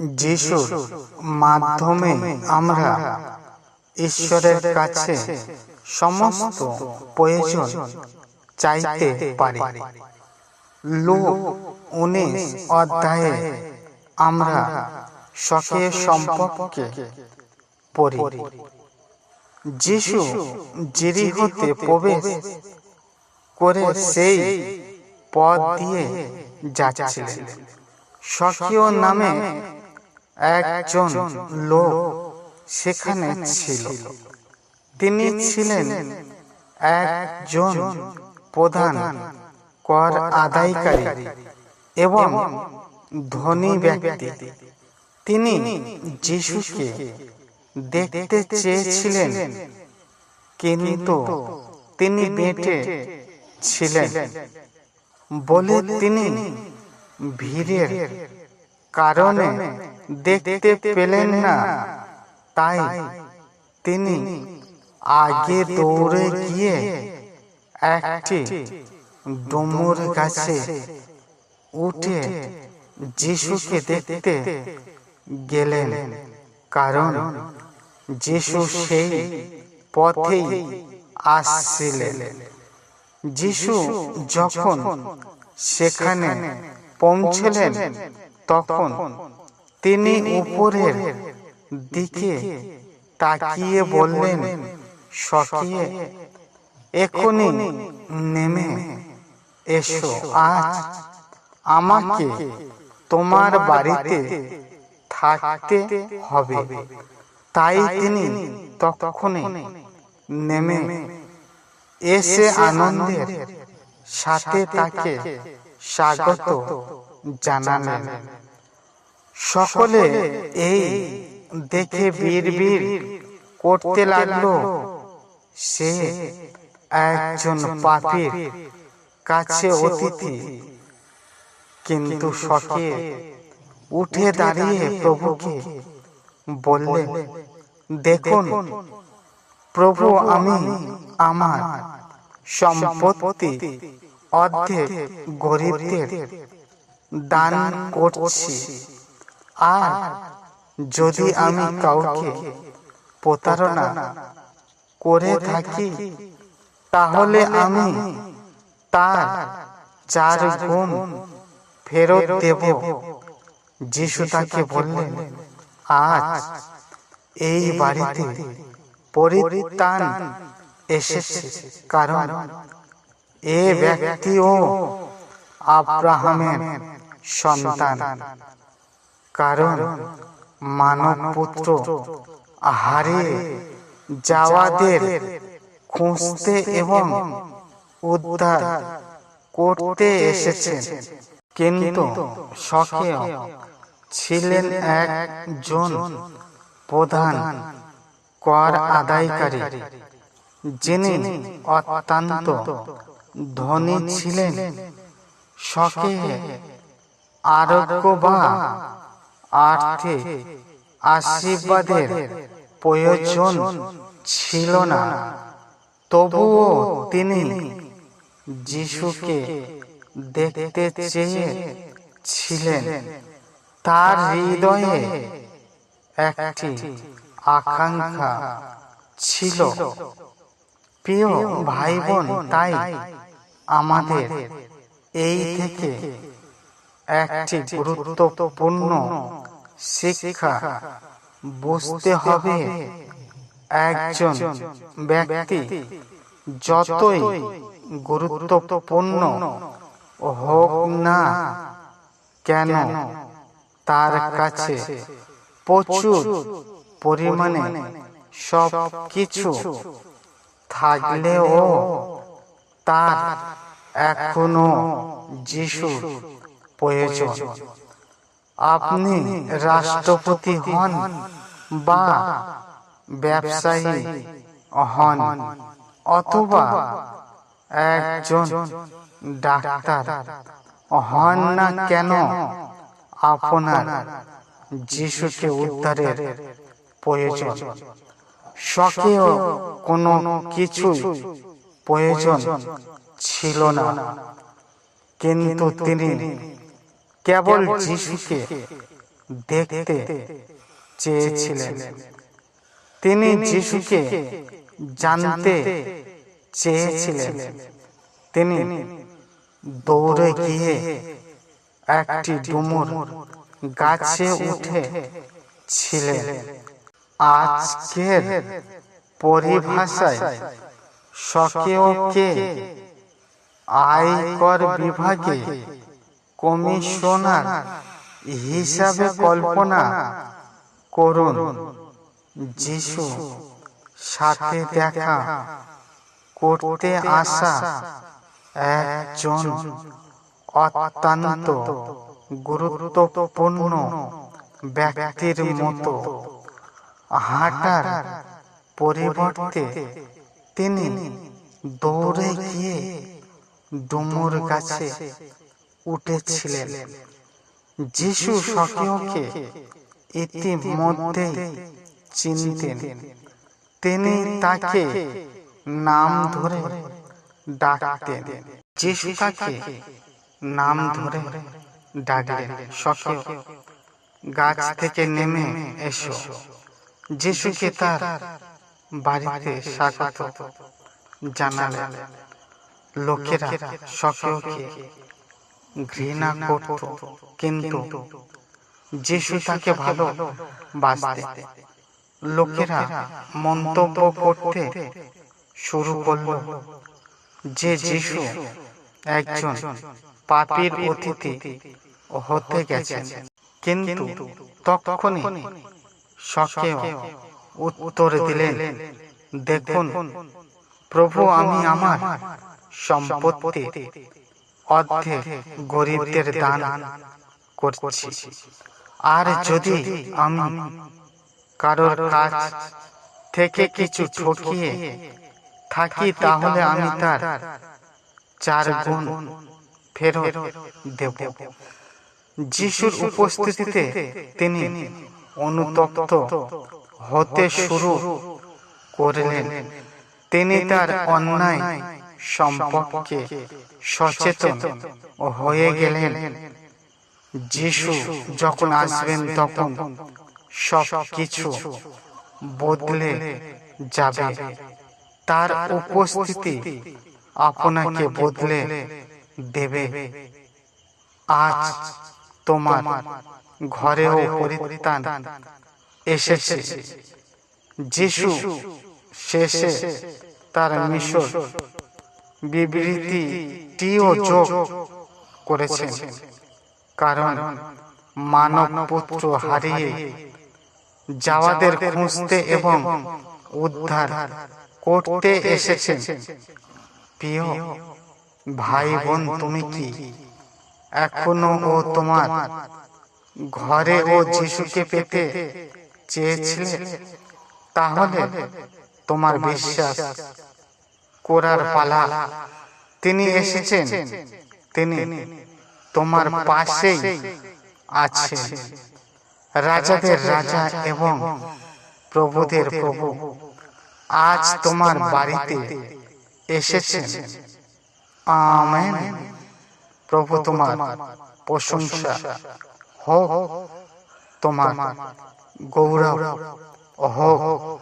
যিশুর মাধ্যমে আমরা ঈশ্বরের কাছে সমস্ত প্রয়োজন চাইতে পারি। লোক উনিশ অধ্যায়ে আমরা স্বকীয় সম্পর্কে পড়ি। যিশু জিরিহতে প্রবেশ করে সেই পথ দিয়ে যাচ্ছিলেন। স্বকীয় নামে একজন লোক সেখানে ছিল। তিনি ছিলেন একজন প্রধান কর আদায়কারী এবং ধনী ব্যক্তি। তিনি যিশুকে দেখতে চেয়েছিলেন, কিন্তু তিনি বেঁটে ছিলেন। বলে তিনি ভিড়ের কারণে দেখতে পেলেন না। তাই তিনি আগে দৌড়ে গিয়ে একটি ডুমুর গাছে উঠে যিশুকে দেখতে গেলেন। কারণ যিশু সেই পথেই আসছিলেন। যিশু যখন সেখানে পৌঁছলেন, তখন তিনি উপরের দিকে তাকিয়ে বললেন সকিয়ে এখনই নেমে এসো আজ আমাকে তোমার বাড়িতে থাকতে হবে। তাই তিনি তখনই নেমে এসে আনন্দের সাথে তাকে স্বাগত জানালেন। সকলে এই দেখে বীর করতে লাগল। সে একজন পাপীর কাছে অতিথি। কিন্তু শখে উঠে দাঁড়িয়ে প্রভুকে বললেন দেখুন প্রভু আমি আমার সম্পত্তি অর্ধেক গরিবদের দান করছি। আর যদি আমি কাউকে প্রতারণা করে থাকি, তাহলে আমি তার চার গুণ ফেরত দেব। যিশু তাকে বললেন, আজ এই বাড়িতে পরিত্রাণ এসেছে, কারণ এ ব্যক্তিও আব্রাহামের সন্তান। কারণ মানব পুত্র হারিয়ে যাওয়াদের খুঁজতে এবং উদ্ধার করতে এসেছেন। কিন্তু সকেও ছিলেন একজন প্রধান কর আদায়কারী, যিনি অত্যন্ত ধনী ছিলেন। শখে আরোগ্য বা আর্থিক আশীর্বাদের প্রয়োজন ছিল না। তবুও তিনি যিশুকে দেখতে চেয়েছিলেন। তার হৃদয়ে একটি আকাঙ্ক্ষা ছিল। প্রিয় ভাই বোন তাই আমাদের এই থেকে একটি গুরুত্বপূর্ণ শিক্ষা। বুঝতে হবে একজন ব্যক্তি যতই গুরুত্বপূর্ণ হোক না কেন, তার কাছে প্রচুর পরিমাণে সব কিছু থাকলেও তার এখনও যিশু প্রয়োজন আপনি রাষ্ট্রপতি হন বা ব্যবসায়ী হন অথবা একজন ডাক্তার হন না কেন আপনার যিশুকে উদ্ধারের প্রয়োজন। শখেও কোনো কিছু প্রয়োজন ছিল না। কিন্তু তিনি কেবল যিশুকে দেখতে চেয়েছিলেন। তিনি যিশুকে জানতে চেয়েছিলেন। তিনি দৌড়ে গিয়ে একটি ডুমুর গাছে উঠে ছিলেন। আজকের পরিভাষায় সকেওকে আয়কর বিভাগে কমিশনার হিসাবে কল্পনা করুন। যিশু সাথে দেখা করতে আসা একজন অত্যন্ত গুরুত্বপূর্ণ ব্যক্তির মতো হাঁটার পরিবর্তে তিনি দৌড়ে গিয়ে ডুমুর গাছে উঠেছিলেন। যিশু স্বকীয়কে ইতিমধ্যেই চিনতেন। তিনি তাকে নাম ধরে ডাকতেন। যিশু তাকে নাম ধরে ডাকলেন স্বকীয় গাছ থেকে নেমে এসো। যিশুকে তার বাড়িতে স্বাগত জানালেন। লোকেরা স্বকীয়কে ঘৃণা করত। কিন্তু যিশু তাকে ভালো লোকেরা মন্তব্য করতে শুরু করল যে যিশু একজন পাপীর অতিথি হতে গেছেন। কিন্তু তখনই সকেও উত্তর দিলেন, দেখুন, প্রভু, আমি আমার সম্পত্তি অর্ধেক গরিবদের দান করছি। আর যদি আমি কারোর কাছ থেকে কিছু ঠকিয়ে থাকি, তাহলে আমি তার চার গুণ ফেরত দেব। যিশুর উপস্থিতিতে তিনি অনুতপ্ত হতে শুরু করলেন। তিনি তার অন্যায় সম্পর্কে সচেতন হয়ে গেলেন। যিশু যখন আসবেন তখন সব কিছু বদলে যাবে। তার উপস্থিতি আপনাকে বদলে দেবে। আজ তোমার ঘরেও পরিত্রাণ এসেছে। যিশু শেষে তার মিশর বিবৃতিটিও যোগ করেছেন। কারণ মানব পুত্র হারিয়ে যাওয়াদের খুঁজতে এবং উদ্ধার করতে এসেছেন। প্রিয় ভাই বোন তুমি কি এখনও ও তোমার ঘরে ও যিশুকে পেতে চেয়েছিলে? তাহলে তোমার বিশ্বাস করার পালা। তিনি এসেছেন। তিনি তোমার পাশেই আছেন। রাজাদের রাজা এবং প্রভুদের প্রভু। আজ তোমার বাড়িতে এসেছেন। আমেন। প্রভু তোমার প্রশংসা। হোক তোমার গৌরব হোক।